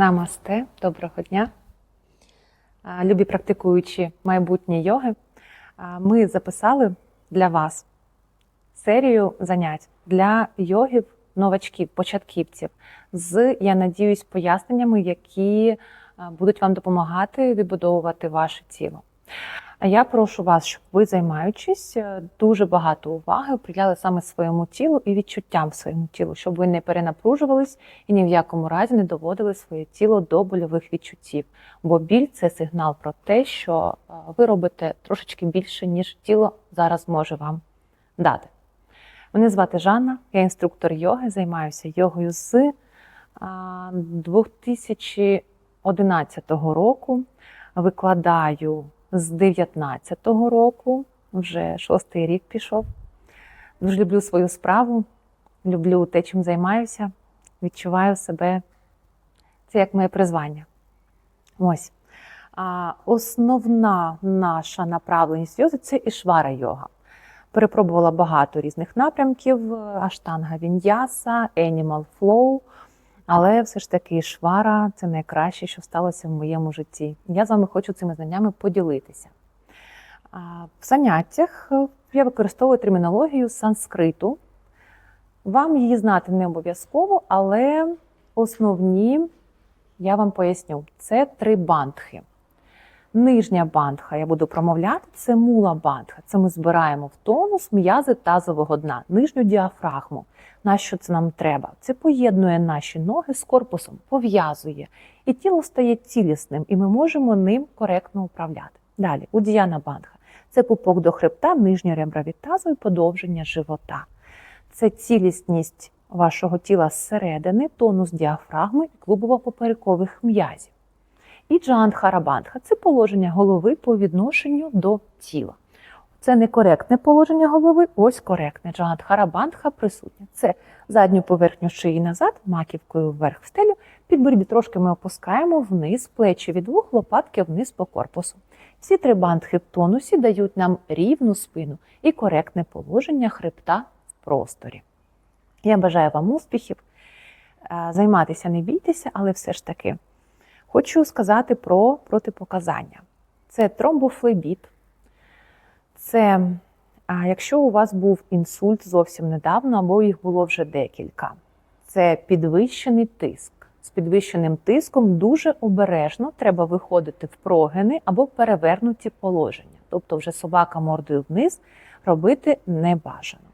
Намасте, доброго дня. Любі практикуючі майбутні йоги, ми записали для вас серію занять для йогів, новачків, початківців з, я надіюсь, поясненнями, які будуть вам допомагати відбудовувати ваше тіло. А я прошу вас, щоб ви, займаючись, е, дуже багато уваги приділяли саме своєму тілу і відчуттям в своєму тілу, щоб ви не перенапружувались і ні в якому разі не доводили своє тіло до больових відчуттів. Бо біль це сигнал про те, що е, ви робите трошечки більше, ніж тіло зараз може вам дати. Мене звати Жанна, я інструктор йоги, займаюся йогою з 2011 року. Викладаю з 19-го року, вже шостий рік пішов. Дуже люблю свою справу, люблю те, чим займаюся, відчуваю себе. Це як моє призвання. Ось. А основна наша направленість йози це ішвара йога. Перепробувала багато різних напрямків: аштанга віньяса, Animal Flow. Але все ж таки швара це найкраще, що сталося в моєму житті. Я з вами хочу цими знаннями поділитися. В заняттях е, я використовую термінологію санскриту. Вам її знати не обов'язково, але основні я вам поясню: це три бандхи. Нижня бандха я буду промовляти, це мула бандха. Це ми збираємо в тонус м'язи тазового дна, нижню діафрагму. На що це нам треба? Це поєднує наші ноги з корпусом, пов'язує. І тіло стає цілісним, і ми можемо ним коректно управляти. Далі, удіяна бандха. Це пупок до хребта, нижні ребра від тазу і подовження живота. Це цілісність вашого тіла зсередини, тонус діафрагми і клубово-поперекових м'язів. І джандхарабандха це положення голови по відношенню до тіла. Це некоректне положення голови, ось коректне. Джандхарабандха присутня. Це задню поверхню шиї назад, маківкою вверх в стелю. Підборіддя трошки ми опускаємо вниз, плечі від вух, лопатки вниз по корпусу. Всі три бандхи в тонусі дають нам рівну спину і коректне положення хребта в просторі. Я бажаю вам успіхів. Е, Займатися не бійтеся, але все ж таки. Хочу сказати про протипоказання. Це тромбофлебіт. Це а, якщо у вас був інсульт зовсім недавно, або їх було вже декілька. Це підвищений тиск. З підвищеним тиском дуже обережно треба виходити в прогини або перевернуті положення. Тобто, вже собака мордою вниз робити не бажано.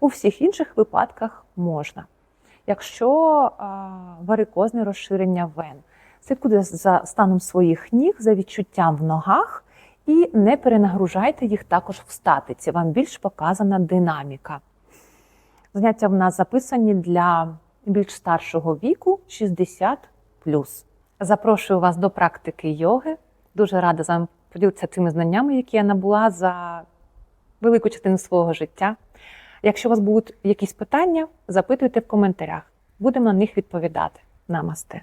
У всіх інших випадках можна. Якщо а, варикозне розширення вен, слідкуйте за станом своїх ніг, за відчуттям в ногах і не перенагружайте їх також в статиці. Вам більш показана динаміка. Заняття в нас записані для більш старшого віку 60. Запрошую вас до практики йоги. Дуже рада з вами поділитися цими знаннями, які я набула за велику частину свого життя. Якщо у вас будуть якісь питання, запитуйте в коментарях. Будемо на них відповідати. Намасте.